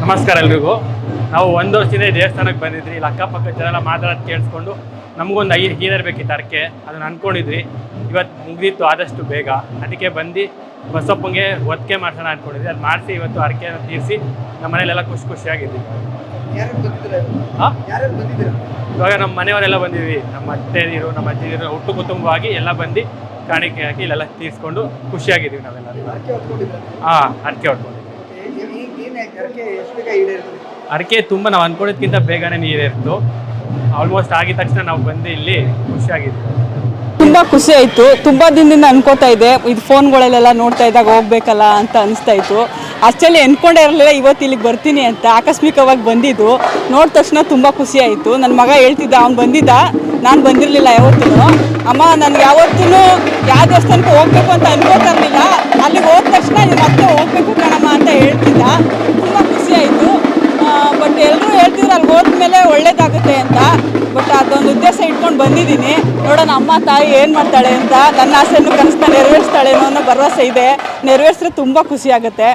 ನಮಸ್ಕಾರ ಎಲ್ರಿಗೂ. ನಾವು ಒಂದು ವರ್ಷದಿಂದ ದೇವಸ್ಥಾನಕ್ಕೆ ಬಂದಿದ್ರಿ ಇಲ್ಲಿ ಅಕ್ಕಪಕ್ಕ ಜನ ಮಾತಾಡೋದು ಕೇಳಿಸ್ಕೊಂಡು ನಮಗೊಂದು ಐ ಬೇಕಿತ್ತು ಅರಕೆ ಅದನ್ನು ಅಂದ್ಕೊಂಡಿದ್ವಿ ಇವತ್ತು ಮುಗಿದಿತ್ತು ಆದಷ್ಟು ಬೇಗ. ಅದಕ್ಕೆ ಬಂದು ಬಸಪ್ಪಂಗೆ ಒತ್ತಿಗೆ ಮಾಡ್ಸೋಣ ಅಂದ್ಕೊಂಡಿದ್ವಿ ಅದು ಮಾಡಿಸಿ ಇವತ್ತು ಅರಕೆಯನ್ನು ತೀರಿಸಿ ನಮ್ಮ ಮನೇಲೆಲ್ಲ ಖುಷಿ ಖುಷಿಯಾಗಿದ್ವಿ. ಹಾಂ ಇವಾಗ ನಮ್ಮ ಮನೆಯವರೆಲ್ಲ ಬಂದಿದ್ವಿ. ನಮ್ಮ ಅತ್ತೆದಿರು ನಮ್ಮ ಅಜ್ಜಿದಿರು ಹುಟ್ಟು ಕುಟುಂಬವಾಗಿ ಎಲ್ಲ ಬಂದು ಕಾಣಿಕೆ ಹಾಕಿ ಇಲ್ಲೆಲ್ಲ ತೀರಿಸ್ಕೊಂಡು ಖುಷಿಯಾಗಿದ್ದೀವಿ ನಾವೆಲ್ಲ ಹಾಂ ಅರಕೆ ಹೊಡ್ಕೊಂಡಿದ್ದೀವಿ ಅಡಿಕೆ ತುಂಬ ನಾವು ಅಂದ್ಕೊಂಡಿದ್ಕಿಂತ ಬೇಗನೆ ನೀರಿರ್ತು. ಆಲ್ಮೋಸ್ಟ್ ಆಗಿದ ತಕ್ಷಣ ನಾವು ಬಂದು ಇಲ್ಲಿ ಖುಷಿಯಾಗಿದ್ವಿ. ತುಂಬ ಖುಷಿ ಆಯಿತು. ತುಂಬ ದಿನದಿಂದ ಅನ್ಕೋತಾ ಇದೆ. ಇದು ಫೋನ್ಗಳಲ್ಲೆಲ್ಲ ನೋಡ್ತಾ ಇದ್ದಾಗ ಹೋಗ್ಬೇಕಲ್ಲ ಅಂತ ಅನಿಸ್ತಾ ಇತ್ತು. ಅಷ್ಟಲ್ಲಿ ಎನ್ಕೊಂಡೇ ಇರಲಿಲ್ಲ ಇವತ್ತು ಇಲ್ಲಿಗೆ ಬರ್ತೀನಿ ಅಂತ ಆಕಸ್ಮಿಕವಾಗಿ ಬಂದಿದ್ದು. ನೋಡಿದ ತಕ್ಷಣ ತುಂಬ ಖುಷಿ ಆಯಿತು. ನನ್ನ ಮಗ ಹೇಳ್ತಿದ್ದ ಅವ್ನು ಬಂದಿದ್ದ? ನಾನು ಬಂದಿರಲಿಲ್ಲ ಯಾವತ್ತೂ ಅಮ್ಮ ನನಗೆ ಯಾವತ್ತೂ ಯಾವ ದೇವಸ್ಥಾನಕ್ಕೆ ಹೋಗ್ಬೇಕು ಅಂತ ಅನ್ಕೋತಿರ್ಲಿಲ್ಲ ಅಲ್ಲಿಗೆ ಹೋದ ತಕ್ಷಣ ನೀನು ಮತ್ತೆ ಹೋಗ್ಬೇಕು ಕಣಮ್ಮ ಅಂತ ಹೇಳ್ತಿದ್ದ. ತುಂಬ ಖುಷಿ ಆಯಿತು. ಬಟ್ ಎಲ್ಲರೂ ಹೇಳ್ತಿದ್ರು ಅಲ್ಲಿ ಹೋದ್ಮೇಲೆ ಒಳ್ಳೇದಾಗುತ್ತೆ ಅಂತ. ಬಟ್ ಅದೊಂದು ಉದ್ದೇಶ ಇಟ್ಕೊಂಡು ಬಂದಿದ್ದೀನಿ. ನೋಡೋಣ ಅಮ್ಮ, ತಾಯಿ ಏನು ಮಾಡ್ತಾಳೆ ಅಂತ. ನನ್ನ ಆಸೆಯನ್ನು ಕನಸನ್ನ ನೆರವೇರಿಸ್ತಾಳೆ ಅನ್ನೋ ಭರವಸೆ ಇದೆ. ನೆರವೇರಿಸಿದ್ರೆ ತುಂಬ ಖುಷಿ ಆಗುತ್ತೆ.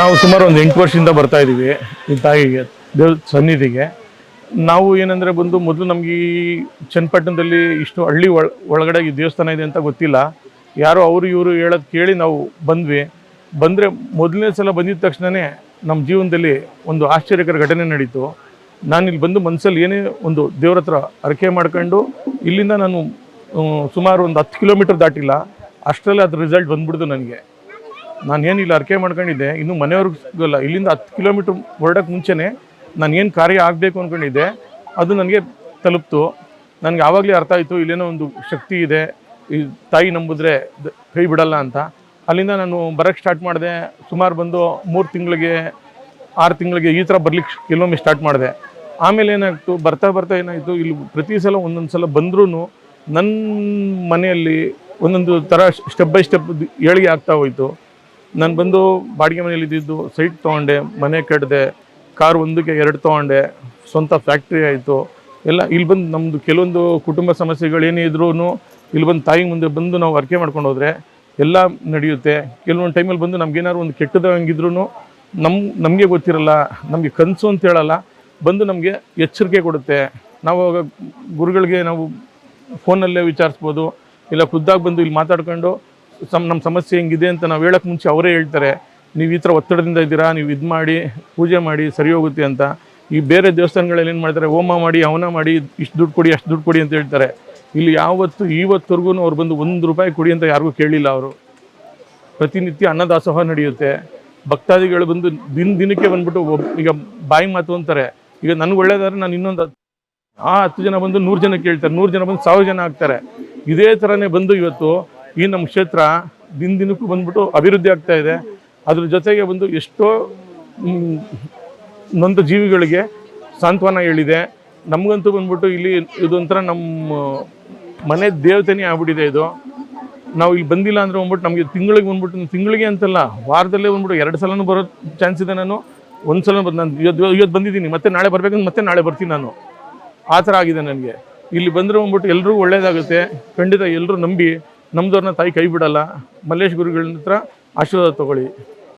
ನಾವು ಸುಮಾರು ಒಂದು ಎಂಟು ವರ್ಷದಿಂದ ಬರ್ತಾ ಇದ್ದೀವಿ ಈ ತಾಯಿಗೆ ದೇವ್ ಸನ್ನಿಧಿಗೆ. ನಾವು ಏನಂದರೆ ಬಂದು ಮೊದಲು ನಮಗೆ ಈ ಚನ್ನಪಟ್ಟಣದಲ್ಲಿ ಇಷ್ಟು ಹಳ್ಳಿ ಒಳ, ಒಳಗಡೆ ಈ ದೇವಸ್ಥಾನ ಇದೆ ಅಂತ ಗೊತ್ತಿಲ್ಲ. ಯಾರೋ ಅವರು ಇವರು ಹೇಳೋದು ಕೇಳಿ ನಾವು ಬಂದ್ವಿ. ಬಂದರೆ ಮೊದಲನೇ ಸಲ ಬಂದಿದ ತಕ್ಷಣವೇ ನಮ್ಮ ಜೀವನದಲ್ಲಿ ಒಂದು ಆಶ್ಚರ್ಯಕರ ಘಟನೆ ನಡೀತು. ನಾನು ಇಲ್ಲಿ ಬಂದು ಮನಸ್ಸಲ್ಲಿ ಏನೇ ಒಂದು ದೇವ್ರ ಹತ್ರ ಅರಕೆ ಮಾಡ್ಕೊಂಡು ಇಲ್ಲಿಂದ ನಾನು ಸುಮಾರು ಒಂದು ಹತ್ತು ಕಿಲೋಮೀಟರ್ ದಾಟಿಲ್ಲ. ಅಷ್ಟರಲ್ಲಿ ಅದ್ರ ರಿಸಲ್ಟ್ ಬಂದ್ಬಿಡ್ತು ನನಗೆ. ನಾನು ಏನು ಇಲ್ಲಿ ಅರ್ಕೆ ಮಾಡ್ಕೊಂಡಿದ್ದೆ. ಇನ್ನು ಸಿಗೋಲ್ಲ ಇಲ್ಲಿಂದ ಹತ್ತು ಕಿಲೋಮೀಟ್ರ್ ಹೊರಡೋಕ್ಕೆ ಮುಂಚೆನೇ ನಾನು ಏನು ಕಾರ್ಯ ಆಗಬೇಕು ಅಂದ್ಕೊಂಡಿದ್ದೆ ಅದು ನನಗೆ ತಲುಪ್ತು. ನನಗೆ ಆವಾಗಲೇ ಅರ್ಥ ಆಯಿತು, ಇಲ್ಲೇನೋ ಒಂದು ಶಕ್ತಿ ಇದೆ, ಈ ತಾಯಿ ನಂಬಿದ್ರೆ ಕೈ ಬಿಡಲ್ಲ ಅಂತ. ಅಲ್ಲಿಂದ ನಾನು ಬರೋಕ್ಕೆ ಸ್ಟಾರ್ಟ್ ಮಾಡಿದೆ. ಸುಮಾರು ಬಂದು ಮೂರು ತಿಂಗಳಿಗೆ, ಆರು ತಿಂಗಳಿಗೆ ಈ ಥರ ಬರ್ಲಿಕ್ಕೆ ಕೆಲವೊಮ್ಮೆ ಸ್ಟಾರ್ಟ್ ಮಾಡಿದೆ. ಆಮೇಲೆ ಏನಾಯಿತು, ಬರ್ತಾ ಬರ್ತಾ ಏನಾಯಿತು, ಇಲ್ಲಿ ಪ್ರತಿ ಸಲ ಒಂದೊಂದು ಸಲ ಬಂದ್ರೂ ನನ್ನ ಮನೆಯಲ್ಲಿ ಒಂದೊಂದು ಥರ ಸ್ಟೆಪ್ ಬೈ ಸ್ಟೆಪ್ ಏಳಿಗೆ ಆಗ್ತಾ ಹೋಯಿತು. ನಾನು ಬಂದು ಬಾಡಿಗೆ ಮನೇಲಿ ಇದ್ದಿದ್ದು ಸೈಟ್ ತೊಗೊಂಡೆ, ಮನೆ ಕಟ್ಟಿದೆ ಕಾರ್ ಒಂದಕ್ಕೆ ಎರಡು ತೊಗೊಂಡೆ, ಸ್ವಂತ ಫ್ಯಾಕ್ಟ್ರಿ ಆಯಿತು. ಎಲ್ಲ ಇಲ್ಲಿ ಬಂದು ನಮ್ಮದು ಕೆಲವೊಂದು ಕುಟುಂಬ ಸಮಸ್ಯೆಗಳೇನೇ ಇದ್ರೂ ಇಲ್ಲಿ ಬಂದು ತಾಯಿ ಮುಂದೆ ಬಂದು ನಾವು ಅರ್ಕೆ ಮಾಡ್ಕೊಂಡು ಹೋದರೆ ಎಲ್ಲ ನಡೆಯುತ್ತೆ. ಕೆಲವೊಂದು ಟೈಮಲ್ಲಿ ಬಂದು ನಮ್ಗೇನಾದ್ರು ಒಂದು ಕೆಟ್ಟದ ಹಂಗಿದ್ರು ನಮ್ಮ ನಮಗೆ ಗೊತ್ತಿರಲ್ಲ, ನಮಗೆ ಕನಸು ಅಂತ ಹೇಳಲ್ಲ, ಬಂದು ನಮಗೆ ಎಚ್ಚರಿಕೆ ಕೊಡುತ್ತೆ. ನಾವು ಅವಾಗ ಗುರುಗಳಿಗೆ ನಾವು ಫೋನಲ್ಲೇ ವಿಚಾರಿಸ್ಬೋದು, ಇಲ್ಲ ಖುದ್ದಾಗಿ ಬಂದು ಇಲ್ಲಿ ಮಾತಾಡ್ಕೊಂಡು, ಸಮ್ ನಮ್ಮ ಸಮಸ್ಯೆ ಹೆಂಗಿದೆ ಅಂತ ನಾವು ಹೇಳೋಕ್ಕೆ ಮುಂಚೆ ಅವರೇ ಹೇಳ್ತಾರೆ. ನೀವು ಈ ಥರ ಒತ್ತಡದಿಂದ ಇದ್ದೀರಾ, ನೀವು ಇದು ಮಾಡಿ, ಪೂಜೆ ಮಾಡಿ, ಸರಿ ಹೋಗುತ್ತೆ ಅಂತ. ಈ ಬೇರೆ ದೇವಸ್ಥಾನಗಳಲ್ಲಿ ಏನು ಮಾಡ್ತಾರೆ, ಹೋಮ ಮಾಡಿ ಅವನ ಮಾಡಿ, ಇಷ್ಟು ದುಡ್ಡು ಕೊಡಿ, ಅಷ್ಟು ದುಡ್ಡು ಕೊಡಿ ಅಂತ ಹೇಳ್ತಾರೆ. ಇಲ್ಲಿ ಯಾವತ್ತು ಇವತ್ತರೆಗೂ ಅವ್ರು ಬಂದು ಒಂದು ರೂಪಾಯಿ ಕೊಡಿ ಅಂತ ಯಾರಿಗೂ ಕೇಳಿಲ್ಲ ಅವರು. ಪ್ರತಿನಿತ್ಯ ಅನ್ನದಾಸೋಹ ನಡೆಯುತ್ತೆ. ಭಕ್ತಾದಿಗಳು ಬಂದು ದಿನ ದಿನಕ್ಕೆ ಬಂದ್ಬಿಟ್ಟು ಒಬ್, ಈಗ ಬಾಯಿ ಮಾತು ಅಂತಾರೆ. ಈಗ ನನಗೆ ಒಳ್ಳೇದಾದ್ರೆ ನಾನು ಇನ್ನೊಂದು ಆ ಹತ್ತು ಜನ ಬಂದು ನೂರು ಜನ ಕೇಳ್ತಾರೆ. ನೂರು ಜನ ಬಂದು ಸಾವಿರ ಜನ ಆಗ್ತಾರೆ. ಇದೇ ಥರನೇ ಬಂದು ಇವತ್ತು ಈ ನಮ್ಮ ಕ್ಷೇತ್ರ ದಿನ ದಿನಕ್ಕೂ ಬಂದ್ಬಿಟ್ಟು ಅಭಿವೃದ್ಧಿ ಆಗ್ತಾಯಿದೆ ಅದ್ರ ಜೊತೆಗೆ ಬಂದು ಎಷ್ಟೋ ನೊಂದ ಜೀವಿಗಳಿಗೆ ಸಾಂತ್ವನ ಹೇಳಿದೆ. ನಮಗಂತೂ ಬಂದ್ಬಿಟ್ಟು ಇಲ್ಲಿ ಇದೊಂಥರ ನಮ್ಮ ಮನೆ ದೇವತೆನೇ ಆಗ್ಬಿಟ್ಟಿದೆ ಇದು. ನಾವು ಇಲ್ಲಿ ಬಂದಿಲ್ಲ ಅಂದ್ರೆ ಬಂದ್ಬಿಟ್ಟು ನಮಗೆ ತಿಂಗಳಿಗೆ ಬಂದ್ಬಿಟ್ಟು, ತಿಂಗಳಿಗೆ ಅಂತಲ್ಲ, ವಾರದಲ್ಲೇ ಬಂದ್ಬಿಟ್ಟು ಎರಡು ಸಲನೂ ಬರೋ ಚಾನ್ಸ್ ಇದೆ ನಾನು. ಒಂದು ಸಲ ಬಂದು ನಾನು ಇವತ್ತು ಇವತ್ತು ಬಂದಿದ್ದೀನಿ. ಮತ್ತೆ ನಾಳೆ ಬರಬೇಕಂದ್ರೆ ಮತ್ತೆ ನಾಳೆ ಬರ್ತೀನಿ ನಾನು. ಆ ಥರ ಆಗಿದೆ ನನಗೆ. ಇಲ್ಲಿ ಬಂದರೆ ಬಂದ್ಬಿಟ್ಟು ಎಲ್ಲರಿಗೂ ಒಳ್ಳೇದಾಗುತ್ತೆ. ಖಂಡಿತ ಎಲ್ಲರೂ ನಂಬಿ ನಮ್ಮದವ್ರನ್ನ ತಾಯಿ ಕೈ ಬಿಡಲ್ಲ. ಮಲ್ಲೇಶ್ ಗುರುಗಳ ಹತ್ರ ಆಶೀರ್ವಾದ ತಗೊಳ್ಳಿ.